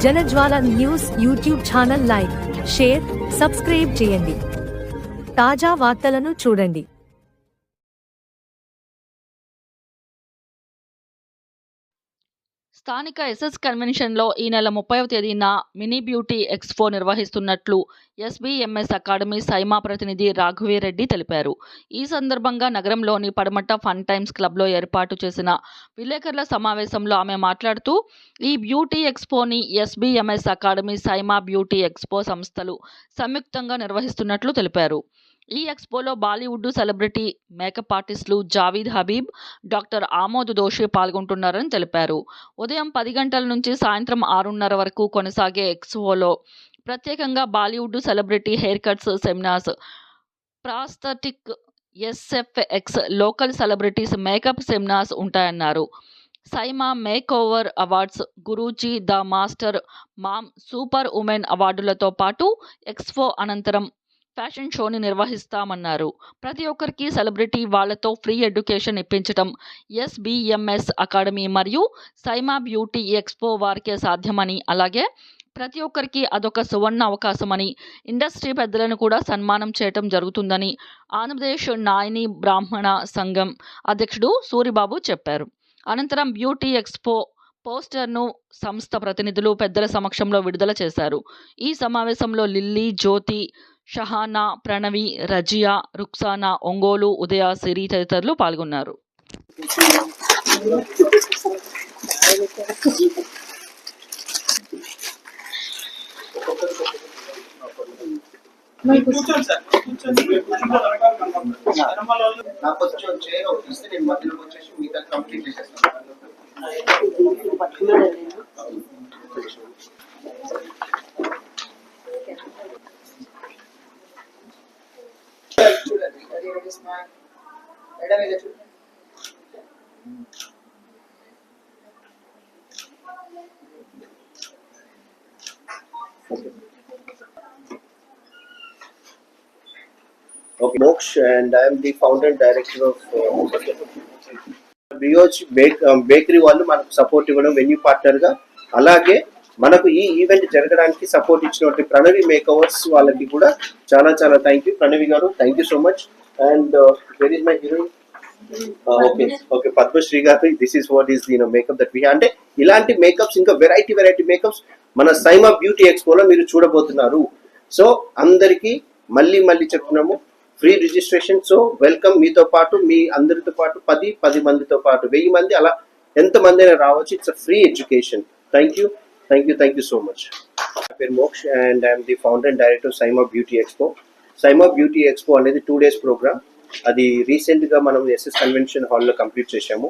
Janajwala news YouTube channel like share subscribe చేయండి. తాజా వార్తలను చూడండి. స్థానిక ఎస్ఎస్ కన్వెన్షన్లో ఈ నెల ముప్పైవ తేదీన మినీ బ్యూటీ ఎక్స్పో నిర్వహిస్తున్నట్లు ఎస్బీఎంఎస్ అకాడమీ సైమా ప్రతినిధి రాఘవీరెడ్డి తెలిపారు. ఈ సందర్భంగా నగరంలోని పడమట ఫన్ టైమ్స్ క్లబ్లో ఏర్పాటు చేసిన విలేకరుల సమావేశంలో ఆమె మాట్లాడుతూ ఈ beauty ఎక్స్పోని SBMS academy SIMA beauty expo సంస్థలు సంయుక్తంగా నిర్వహిస్తున్నట్లు తెలిపారు. ఈ ఎక్స్పోలో బాలీవుడ్ సెలబ్రిటీ మేకప్ ఆర్టిస్టులు జావీద్ హబీబ్ డాక్టర్ ఆమోద్ దోషి పాల్గొంటున్నారని తెలిపారు. ఉదయం పది గంటల నుంచి సాయంత్రం ఆరున్నర వరకు కొనసాగే ఎక్స్పోలో ప్రత్యేకంగా Bollywood celebrity hair cuts seminars prosthetic SFX local celebrities makeup seminars ఉంటాయన్నారు. SIMA makeover awards Guruji the master mom super woman అవార్డులతో పాటు ఎక్స్పో అనంతరం ఫ్యాషన్ షోని నిర్వహిస్తామన్నారు. ప్రతి ఒక్కరికి సెలబ్రిటీ వాళ్ళతో ఫ్రీ ఎడ్యుకేషన్ ఇప్పించడం ఎస్బిఎంఎస్ అకాడమీ మరియు సైమా బ్యూటీ ఎక్స్పో వారికే సాధ్యమని అలాగే ప్రతి ఒక్కరికి అదొక సువర్ణ అవకాశమని ఇండస్ట్రీ పెద్దలను కూడా సన్మానం చేయటం జరుగుతుందని ఆంధ్రప్రదేశ్ నాయని బ్రాహ్మణ సంఘం అధ్యక్షుడు సూరిబాబు చెప్పారు. అనంతరం బ్యూటీ ఎక్స్పో పోస్టర్ను సంస్థ ప్రతినిధులు పెద్దల సమక్షంలో విడుదల చేశారు. ఈ సమావేశంలో లిల్లీ జ్యోతి షహానా ప్రణవి రజియా రుక్సానా ఒంగోలు ఉదయ సిరి తదితరులు పాల్గొన్నారు. కూర్చోండి సార్ కూర్చోండి నాకు కొంచెం చైర్ ఒకటి ఇస్తే నేను మధ్యలోకి వచ్చేసి మిగతా కంప్లీట్ చేసేస్తాను చూడండి అది ఒకటి చూడండి Okay, Moksh, and I am the founder and director of uh, bake bakery um, వాళ్ళు మనకు సపోర్ట్ ఇవ్వడం వెన్యూ పార్ట్నర్గా. అలాగే మనకు ఈ ఈవెంట్ జరగడానికి సపోర్ట్ ఇచ్చినటువంటి ప్రణవి మేకవర్స్ వాళ్ళకి కూడా చాలా చాలా thank you Pranavi garu thank you so much and where is my heroine okay okay Padmashri garu this is what is you know makeup that we అంటే ఇలాంటి మేకప్స్ ఇంకా వెరైటీ వెరైటీ మేకప్స్ మన SIIMA beauty ఎక్స్పోలో మీరు చూడబోతున్నారు. So అందరికీ మళ్ళీ మళ్ళీ చెప్తున్నాము ఫ్రీ రిజిస్ట్రేషన్ సో వెల్కమ్ మీతో పాటు మీ అందరితో పాటు పది పది మందితో పాటు వెయ్యి మంది అలా ఎంత మంది అయినా రావచ్చు. It's a free education thank you thank you thank you so much నా పేరు Moksh and I'm the founder and director SIMA beauty expo SIMA beauty expo అనేది టూ డేస్ ప్రోగ్రామ్ అది రీసెంట్గా మనం ఎస్ఎస్ కన్వెన్షన్ హాల్లో కంప్లీట్ చేశాము.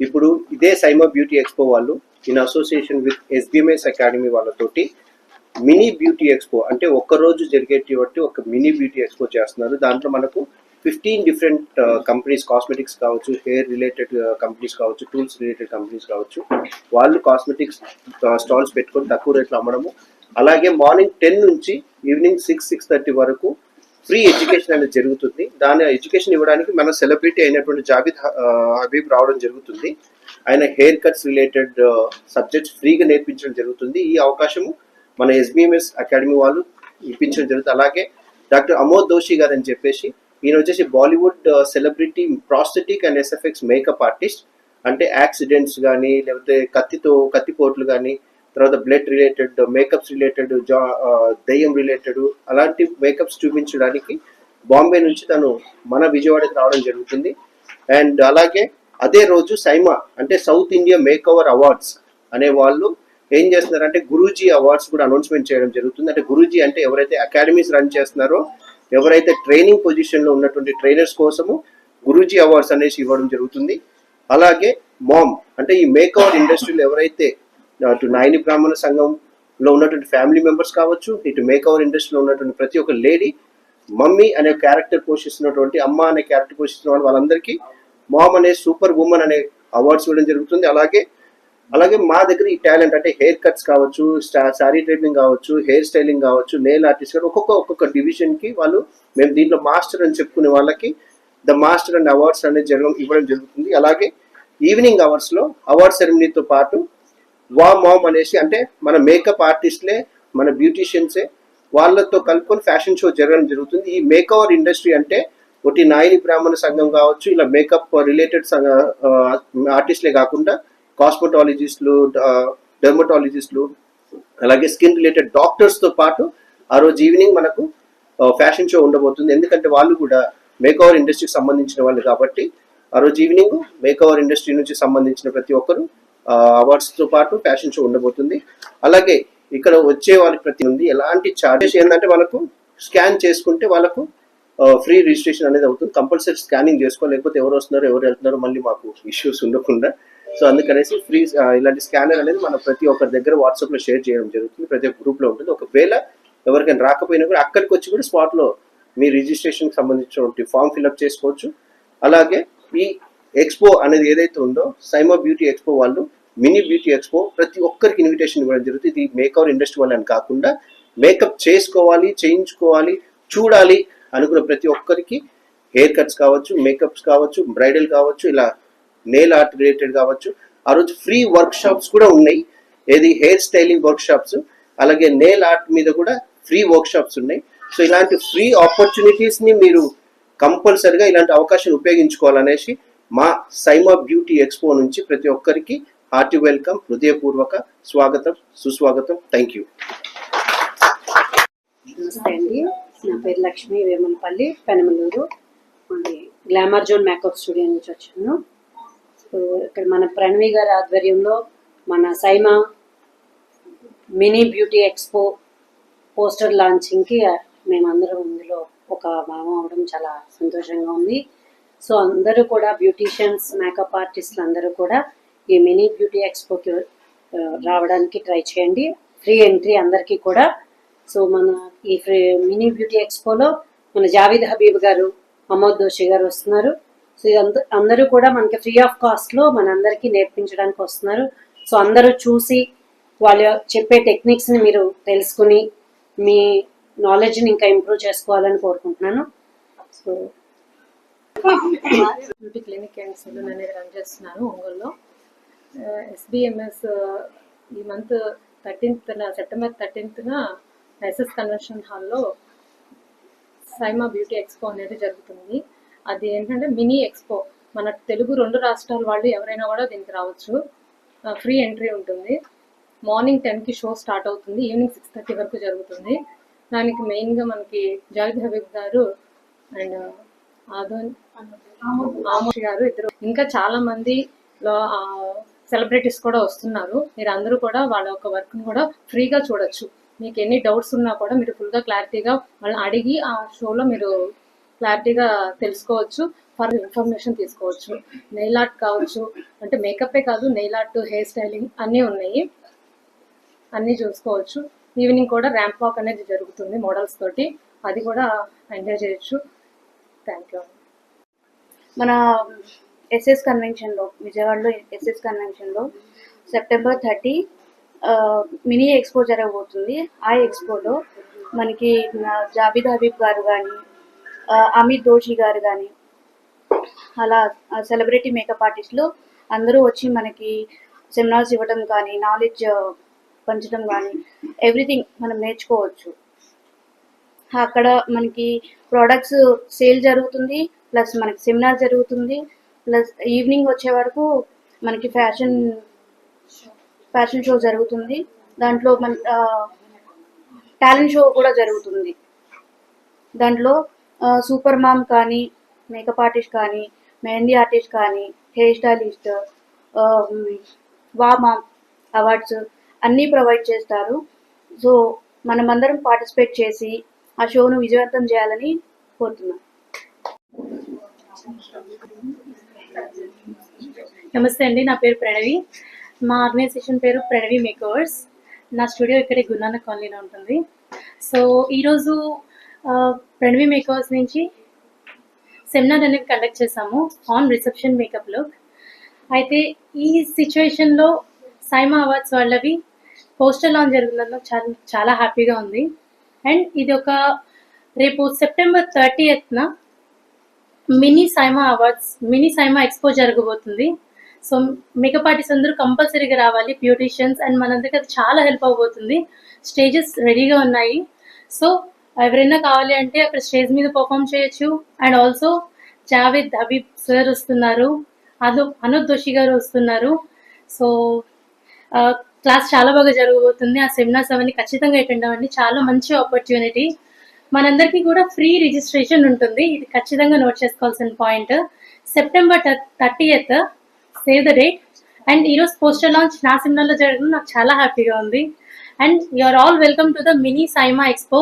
ఇప్పుడు ఇదే సైమా బ్యూటీ ఎక్స్పో వాళ్ళు in association with SBMS academy వాళ్ళతోటి మినీ బ్యూటీ ఎక్స్పో అంటే ఒక్కరోజు జరిగేటువంటి ఒక మినీ బ్యూటీ ఎక్స్పో చేస్తున్నారు. దాంట్లో మనకు ఫిఫ్టీన్ డిఫరెంట్ కంపెనీస్ కాస్మెటిక్స్ కావచ్చు హెయిర్ రిలేటెడ్ కంపెనీస్ కావచ్చు టూల్స్ రిలేటెడ్ కంపెనీస్ కావచ్చు. వాళ్ళు కాస్మెటిక్స్ స్టాల్స్ uh, పెట్టుకొని తక్కువ రేట్లో అమ్మడము. అలాగే మార్నింగ్ టెన్ నుంచి ఈవినింగ్ సిక్స్ సిక్స్ థర్టీ వరకు ఫ్రీ ఎడ్యుకేషన్ అనేది జరుగుతుంది. దాని ఎడ్యుకేషన్ ఇవ్వడానికి మన సెలబ్రిటీ అయినటువంటి జాబిద్ హబీబ్ రావడం జరుగుతుంది. ఆయన హెయిర్ కట్స్ రిలేటెడ్ సబ్జెక్ట్స్ ఫ్రీగా నేర్పించడం జరుగుతుంది. ఈ అవకాశము మన ఎస్బిఎంఎస్ అకాడమీ వాళ్ళు ఇప్పించడం జరుగుతుంది. అలాగే డాక్టర్ అమోద్ దోషి గారు అని చెప్పేసి ఈయన వచ్చేసి Bollywood celebrity prosthetic and SFX makeup artist అంటే యాక్సిడెంట్స్ కానీ లేకపోతే కత్తితో కత్తిపోట్లు కానీ తర్వాత బ్లడ్ రిలేటెడ్ మేకప్స్ రిలేటెడ్ జా దయ్యం రిలేటెడ్ అలాంటి మేకప్స్ చూపించడానికి బాంబే నుంచి తను మన విజయవాడకి రావడం జరుగుతుంది. అండ్ అలాగే అదే రోజు సైమా అంటే south India makeover awards అనే వాళ్ళు ఏం చేస్తున్నారంటే గురూజీ అవార్డ్స్ కూడా అనౌన్స్మెంట్ చేయడం జరుగుతుంది. అంటే గురూజీ అంటే ఎవరైతే అకాడమీస్ రన్ చేస్తున్నారో ఎవరైతే ట్రైనింగ్ పొజిషన్లో ఉన్నటువంటి ట్రైనర్స్ కోసము గురూజీ అవార్డ్స్ అనేసి ఇవ్వడం జరుగుతుంది. అలాగే మామ్ అంటే ఈ మేక్ ఓవర్ ఇండస్ట్రీలో ఎవరైతే అటు నాయని బ్రాహ్మణ సంఘంలో ఉన్నటువంటి ఫ్యామిలీ మెంబర్స్ కావచ్చు ఇటు మేక్ ఇండస్ట్రీలో ఉన్నటువంటి ప్రతి ఒక్క లేడీ మమ్మీ అనే క్యారెక్టర్ పోషిస్తున్నటువంటి అమ్మ అనే క్యారెక్టర్ పోషిస్తున్న వాళ్ళందరికీ మామ్ అనే సూపర్ ఉమెన్ అనే అవార్డ్స్ ఇవ్వడం జరుగుతుంది. అలాగే అలాగే మా దగ్గర ఈ టాలెంట్ అంటే హెయిర్ కట్స్ కావచ్చు శారీ ట్రైనింగ్ కావచ్చు హెయిర్ స్టైలింగ్ కావచ్చు నెయిల్ ఆర్టిస్ట్ కావచ్చు ఒక్కొక్క ఒక్కొక్క డివిజన్కి వాళ్ళు మేము దీంట్లో మాస్టర్ అని చెప్పుకునే వాళ్ళకి ద మాస్టర్ అండ్ అవార్డ్స్ అనేది జరగడం ఇవ్వడం జరుగుతుంది. అలాగే ఈవినింగ్ అవర్స్లో అవార్డ్ సెరమనీతో పాటు వా మామ్ అనేసి అంటే మన మేకప్ ఆర్టిస్ట్లే మన బ్యూటీషియన్సే వాళ్ళతో కలుపుకొని ఫ్యాషన్ షో జరగడం జరుగుతుంది. ఈ మేక్ ఓవర్ ఇండస్ట్రీ అంటే ఒకటి నాయని బ్రాహ్మణ సంఘం కావచ్చు ఇలా మేకప్ రిలేటెడ్ ఆర్టిస్ట్లే కాకుండా కాస్మెటాలజిస్టులు డెర్మటాలజిస్టులు అలాగే స్కిన్ రిలేటెడ్ డాక్టర్స్తో పాటు ఆ రోజు ఈవినింగ్ మనకు ఫ్యాషన్ షో ఉండబోతుంది. ఎందుకంటే వాళ్ళు కూడా మేక్ ఓవర్ ఇండస్ట్రీకి సంబంధించిన వాళ్ళు కాబట్టి ఆ రోజు ఈవినింగ్ మేక్ ఓవర్ ఇండస్ట్రీ నుంచి సంబంధించిన ప్రతి ఒక్కరు అవార్డ్స్తో పాటు ఫ్యాషన్ షో ఉండబోతుంది. అలాగే ఇక్కడ వచ్చే వాళ్ళకి ప్రతి ఉంది. ఎలాంటి చార్జెస్ ఏంటంటే వాళ్ళకు స్కాన్ చేసుకుంటే వాళ్ళకు ఫ్రీ రిజిస్ట్రేషన్ అనేది అవుతుంది. కంపల్సరీ స్కానింగ్ చేసుకో లేకపోతే ఎవరు వస్తున్నారు ఎవరు వెళ్తున్నారో మళ్ళీ మాకు ఇష్యూస్ ఉండకుండా. సో అందుకనేసి ఫ్రీ ఇలాంటి స్కానర్ అనేది మనం ప్రతి ఒక్కరి దగ్గర వాట్సాప్లో షేర్ చేయడం జరుగుతుంది. ప్రతి ఒక్క గ్రూప్లో ఉంటుంది. ఒకవేళ ఎవరికైనా రాకపోయినా కూడా అక్కడికి వచ్చి కూడా స్పాట్లో మీ రిజిస్ట్రేషన్ సంబంధించినటువంటి ఫామ్ ఫిల్అప్ చేసుకోవచ్చు. అలాగే ఈ ఎక్స్పో అనేది ఏదైతే ఉందో సైమో బ్యూటీ ఎక్స్పో వాళ్ళు మినీ బ్యూటీ ఎక్స్పో ప్రతి ఒక్కరికి ఇన్విటేషన్ ఇవ్వడం జరుగుతుంది. ఇది మేకవర్ ఇండస్ట్రీ వాళ్ళని కాకుండా మేకప్ చేసుకోవాలి చేయించుకోవాలి చూడాలి అనుకున్న ప్రతి ఒక్కరికి హెయిర్ కట్స్ కావచ్చు మేకప్స్ కావచ్చు బ్రైడల్ కావచ్చు ఇలా నెయిల్ ఆర్ట్ రిలేటెడ్ కావచ్చు. ఆ రోజు ఫ్రీ వర్క్ షాప్స్ కూడా ఉన్నాయి. ఏది హెయిర్ స్టైలింగ్ వర్క్ షాప్స్ అలాగే నెయిల్ ఆర్ట్ మీద కూడా ఫ్రీ వర్క్ షాప్స్ ఉన్నాయి. సో ఇలాంటి ఫ్రీ ఆపర్చునిటీస్ని మీరు కంపల్సరిగా ఇలాంటి అవకాశాలు ఉపయోగించుకోవాలనేసి మా సైమా బ్యూటీ ఎక్స్పో నుంచి ప్రతి ఒక్కరికి హార్టీ వెల్కమ్ హృదయపూర్వక స్వాగతం సుస్వాగతం. థ్యాంక్ యూ నమస్తే అండి. నా పేరు లక్ష్మి వేమనపల్లి పెనమలూరు. మాది గ్లామర్ జోన్ మేకప్ స్టూడియో నుంచి వచ్చాను. సో ఇక్కడ మన ప్రణవి గారి ఆధ్వర్యంలో మన SIMA mini beauty expo poster లాంచింగ్కి మేమందరం ఇందులో ఒక భాగం అవడం చాలా సంతోషంగా ఉంది. సో అందరూ కూడా బ్యూటీషియన్స్ మేకప్ ఆర్టిస్టులు అందరూ కూడా ఈ మినీ బ్యూటీ ఎక్స్పోకి రావడానికి ట్రై చేయండి. ఫ్రీ ఎంట్రీ అందరికీ కూడా. సో మన ఈ ఫ్రీ మినీ బ్యూటీ ఎక్స్పోలో మన జావేద్ హబీబ్ గారు అమోద్ దోషి గారు వస్తున్నారు. సో ఇదంతా అందరూ కూడా మనకి ఫ్రీ ఆఫ్ కాస్ట్లో మనందరికీ నేర్పించడానికి వస్తున్నారు. సో అందరూ చూసి వాళ్ళు చెప్పే టెక్నిక్స్ని మీరు తెలుసుకుని మీ నాలెడ్జ్ని ఇంకా ఇంప్రూవ్ చేసుకోవాలని కోరుకుంటున్నాను. So beauty clinic and salon అనేది రన్ చేస్తున్నాను ఒంగోలులో. ఎస్బిఎంఎస్ uh, ఈ మంత్ థర్టీన్త్న సెప్టెంబర్ థర్టీన్త్న ఎస్ఎస్ కన్వెన్షన్ హాల్లో సైమా బ్యూటీ ఎక్స్పో అనేది జరుగుతుంది. అది ఏంటంటే మినీ ఎక్స్పో మన తెలుగు రెండు రాష్ట్రాల వాళ్ళు ఎవరైనా కూడా దీనికి రావచ్చు. ఫ్రీ ఎంట్రీ ఉంటుంది. మార్నింగ్ టెన్కి షో స్టార్ట్ అవుతుంది. ఈవినింగ్ సిక్స్ థర్టీ వరకు జరుగుతుంది. దానికి మెయిన్గా మనకి జావేద్ హబీబ్ గారు అండ్ uh, ఆదోన్ ఆమోష్ గారు ఇద్దరు. ఇంకా చాలామంది సెలబ్రిటీస్ కూడా వస్తున్నారు. మీరు అందరూ కూడా వాళ్ళ యొక్క వర్క్ని కూడా ఫ్రీగా చూడొచ్చు. మీకు ఎన్ని డౌట్స్ ఉన్నా కూడా మీరు ఫుల్గా క్లారిటీగా వాళ్ళని అడిగి ఆ షోలో మీరు క్లారిటీగా తెలుసుకోవచ్చు. ఫర్ ఇన్ఫర్మేషన్ తీసుకోవచ్చు. నెయిల్ ఆర్ట్ కావచ్చు అంటే మేకప్పే కాదు నెయిల్ ఆర్ట్ హెయిర్ స్టైలింగ్ అన్నీ ఉన్నాయి. అన్నీ చూసుకోవచ్చు. ఈవినింగ్ కూడా ర్యాంప్ వాక్ అనేది జరుగుతుంది మోడల్స్ తోటి. అది కూడా ఎంజాయ్ చేయొచ్చు. థ్యాంక్ యూ మన ఎస్ఎస్ కన్వెన్షన్లో విజయవాడలో ఎస్ఎస్ కన్వెన్షన్లో సెప్టెంబర్ థర్టీ మినీ ఎక్స్పో జరగబోతుంది. ఆ ఎక్స్పోలో మనకి జాబిద్ హబీబ్ గారు కానీ అమిత్ దోషి గారు కానీ అలా సెలబ్రిటీ మేకప్ ఆర్టిస్టులు అందరూ వచ్చి మనకి సెమినార్స్ ఇవ్వడం కానీ నాలెడ్జ్ పంచడం కానీ ఎవ్రీథింగ్ మనం నేర్చుకోవచ్చు. అక్కడ మనకి ప్రోడక్ట్స్ సేల్ జరుగుతుంది ప్లస్ మనకి సెమినార్ జరుగుతుంది. ప్లస్ ఈవినింగ్ వచ్చే వరకు మనకి ఫ్యాషన్ ఫ్యాషన్ షో జరుగుతుంది. దాంట్లో మన టాలెంట్ షో కూడా జరుగుతుంది. దాంట్లో సూపర్ మామ్ కానీ మేకప్ ఆర్టిస్ట్ కానీ మెహందీ ఆర్టిస్ట్ కానీ హెయిర్ స్టైలిస్ట్ వా మామ్ అవార్డ్స్ అన్నీ ప్రొవైడ్ చేస్తారు. సో మనమందరం పార్టిసిపేట్ చేసి ఆ షోను విజయవంతం చేయాలని కోరుతున్నాం. నమస్తే అండి నా పేరు ప్రణవి. మా ఆర్గనైజేషన్ పేరు ప్రణవి మేకర్స్. నా స్టూడియో ఇక్కడే గురునాన కాలనీలో ఉంటుంది. సో ఈరోజు ప్రణవి మేకర్స్ నుంచి సెమినార్ అనేది కండక్ట్ చేశాము ఆన్ రిసెప్షన్ మేకప్ లుక్ అయితే ఈ సిచ్యువేషన్లో సైమా అవార్డ్స్ వాళ్ళవి పోస్టర్ లాంచ్ జరుగుతున్నందుకు చాలా చాలా హ్యాపీగా ఉంది. అండ్ ఇది ఒక రేపు September thirty Ethanai mini SIMA awards mini SIMA expo జరగబోతుంది. సో మేకప్ ఆర్టిస్ట్ అందరూ కంపల్సరీగా రావాలి బ్యూటీషియన్స్ అండ్ మనందరికీ అది చాలా హెల్ప్ అవబోతుంది స్టేజెస్ రెడీగా ఉన్నాయి. సో ఎవరైనా కావాలి అంటే అక్కడ స్టేజ్ మీద పర్ఫామ్ చేయొచ్చు. And also Javed Habib sir వస్తున్నారు. అను అనుద్ దోషి గారు వస్తున్నారు. సో క్లాస్ చాలా బాగా జరగబోతుంది. ఆ సెమినార్స్ అవన్నీ ఖచ్చితంగా అటెండ్ అవ్వండి. చాలా మంచి ఆపర్చునిటీ. మనందరికీ కూడా ఫ్రీ రిజిస్ట్రేషన్ ఉంటుంది. ఇది ఖచ్చితంగా నోట్ చేసుకోవాల్సిన point. September thirtieth save the date and ఈరోజు పోస్టర్ లాంచ్ నా సినిమాలో జరగడం నాకు చాలా హ్యాపీగా ఉంది. And you are all welcome to the mini SIMA expo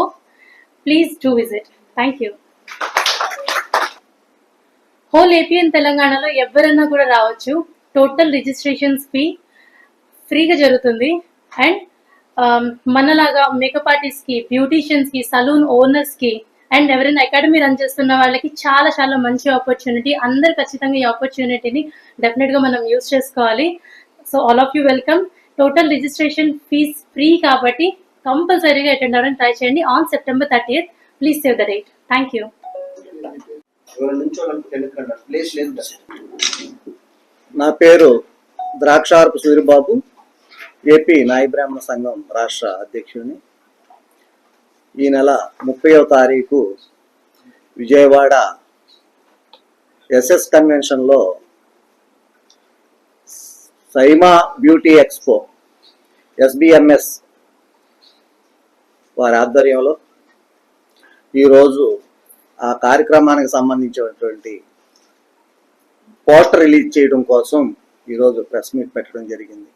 please do visit thank you whole AP and తెలంగాణలో ఎవరైనా కూడా రావచ్చు. టోటల్ రిజిస్ట్రేషన్స్ ఫీ ఫ్రీగా జరుగుతుంది. అండ్ um, మనలాగా మేకప్ ఆర్టిస్ట్కి బ్యూటీషియన్స్కి సలూన్ ఓనర్స్కి అండ్ ఎవరైనా అకాడమీ రన్ చేస్తున్న వాళ్ళకి చాలా చాలా మంచి ఆపర్చునిటీ అందరు ఖచ్చితంగా ఈ ఆపర్చునిటీని డెఫినెట్గా మనం యూస్ చేసుకోవాలి. So all of you welcome total registration fees free కాబట్టి కంపల్సరీగా అటెండ్ అవ్వడానికి ట్రై చేయండి. On September thirtieth please save the date thank you నా పేరు ద్రాక్షారపు సూర్యబాబు ఏపీ నాయ బ్రాహ్మణ సంఘం రాష్ట్ర అధ్యక్షుడిని. ఈ నెల ముప్పైవ తారీఖు విజయవాడ ఎస్ఎస్ కన్వెన్షన్లో సైమా బ్యూటీ ఎక్స్పో ఎస్బిఎంఎస్ వారి ఆధ్వర్యంలో ఈరోజు ఆ కార్యక్రమానికి సంబంధించినటువంటి పోస్టర్ రిలీజ్ చేయడం కోసం ఈరోజు ప్రెస్ మీట్ పెట్టడం జరిగింది.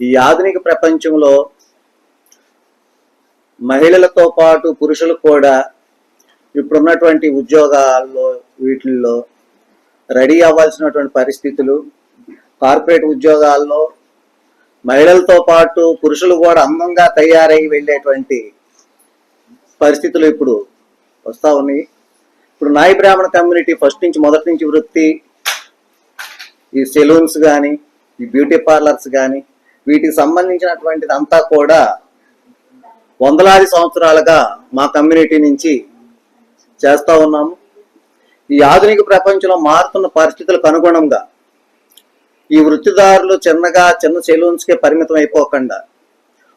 ఈ ఆధునిక ప్రపంచంలో మహిళలతో పాటు పురుషులు కూడా ఇప్పుడున్నటువంటి ఉద్యోగాల్లో వీటిల్లో రెడీ అవ్వాల్సినటువంటి పరిస్థితులు. కార్పొరేట్ ఉద్యోగాల్లో మహిళలతో పాటు పురుషులు కూడా అందంగా తయారై వెళ్ళేటువంటి పరిస్థితులు ఇప్పుడు వస్తూ ఉన్నాయి. ఇప్పుడు నాయ బ్రాహ్మణ కమ్యూనిటీ ఫస్ట్ నుంచి మొదటి నుంచి వృత్తి ఈ సెలూన్స్ కానీ ఈ బ్యూటీ పార్లర్స్ కానీ వీటికి సంబంధించినటువంటిది అంతా కూడా వందలాది సంవత్సరాలుగా మా కమ్యూనిటీ నుంచి చేస్తూ ఉన్నాము. ఈ ఆధునిక ప్రపంచంలో మారుతున్న పరిస్థితులకు అనుగుణంగా ఈ వృత్తిదారులు చిన్నగా చిన్న సెలూన్స్కే పరిమితం అయిపోకుండా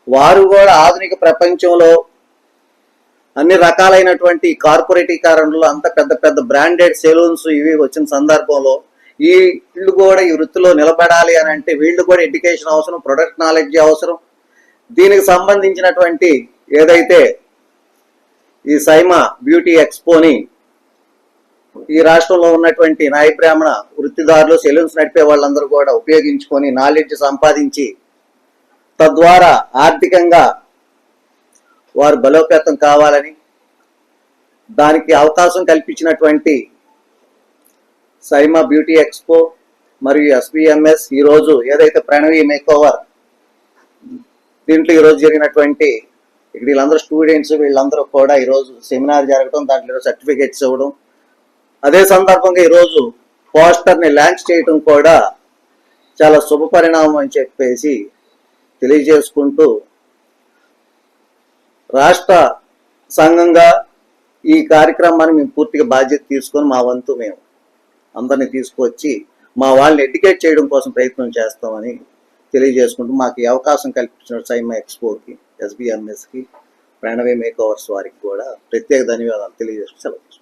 వారు కూడా ఆధునిక ప్రపంచంలో అన్ని రకాలైనటువంటి కార్పొరేటీకరణలు అంత పెద్ద పెద్ద బ్రాండెడ్ సెలూన్స్ ఇవి వచ్చిన సందర్భంలో ఈ వీళ్ళు కూడా ఈ వృత్తిలో నిలబడాలి అని అంటే వీళ్ళు కూడా ఎడ్యుకేషన్ అవసరం ప్రొడక్ట్ నాలెడ్జ్ అవసరం. దీనికి సంబంధించినటువంటి ఏదైతే ఈ సైమా బ్యూటీ ఎక్స్పోని ఈ రాష్ట్రంలో ఉన్నటువంటి నాయ బ్రాహ్మణ వృత్తిదారులు సెలూన్స్ నడిపే వాళ్ళందరూ కూడా ఉపయోగించుకొని నాలెడ్జ్ సంపాదించి తద్వారా ఆర్థికంగా వారు బలోపేతం కావాలని దానికి అవకాశం కల్పించినటువంటి సైమా బ్యూటీ ఎక్స్పో మరియు ఎస్బిఎంఎస్ ఈరోజు ఏదైతే ప్రణవి మేకోవర్ దీంట్లో ఈరోజు జరిగినటువంటి ఇక్కడ వీళ్ళందరూ స్టూడెంట్స్ వీళ్ళందరూ కూడా ఈరోజు సెమినార్ జరగడం దాంట్లో సర్టిఫికేట్స్ ఇవ్వడం. అదే సందర్భంగా ఈరోజు పోస్టర్ని లాంచ్ చేయడం కూడా చాలా శుభ పరిణామం అని చెప్పేసి తెలియజేసుకుంటూ రాష్ట్ర సంఘంగా ఈ కార్యక్రమాన్ని మేము పూర్తిగా బాధ్యత తీసుకొని మా వంతు మేము అందరినీ తీసుకొచ్చి మా వాళ్ళని ఎడ్యుకేట్ చేయడం కోసం ప్రయత్నం చేస్తామని తెలియజేసుకుంటూ మాకు ఈ అవకాశం కల్పించిన సైమా ఎక్స్పోకి ఎస్బిఎంఎస్కి మేక్ మేకోవర్స్ వారికి కూడా ప్రత్యేక ధన్యవాదాలు తెలియజేసుకుంటూ సెలవు.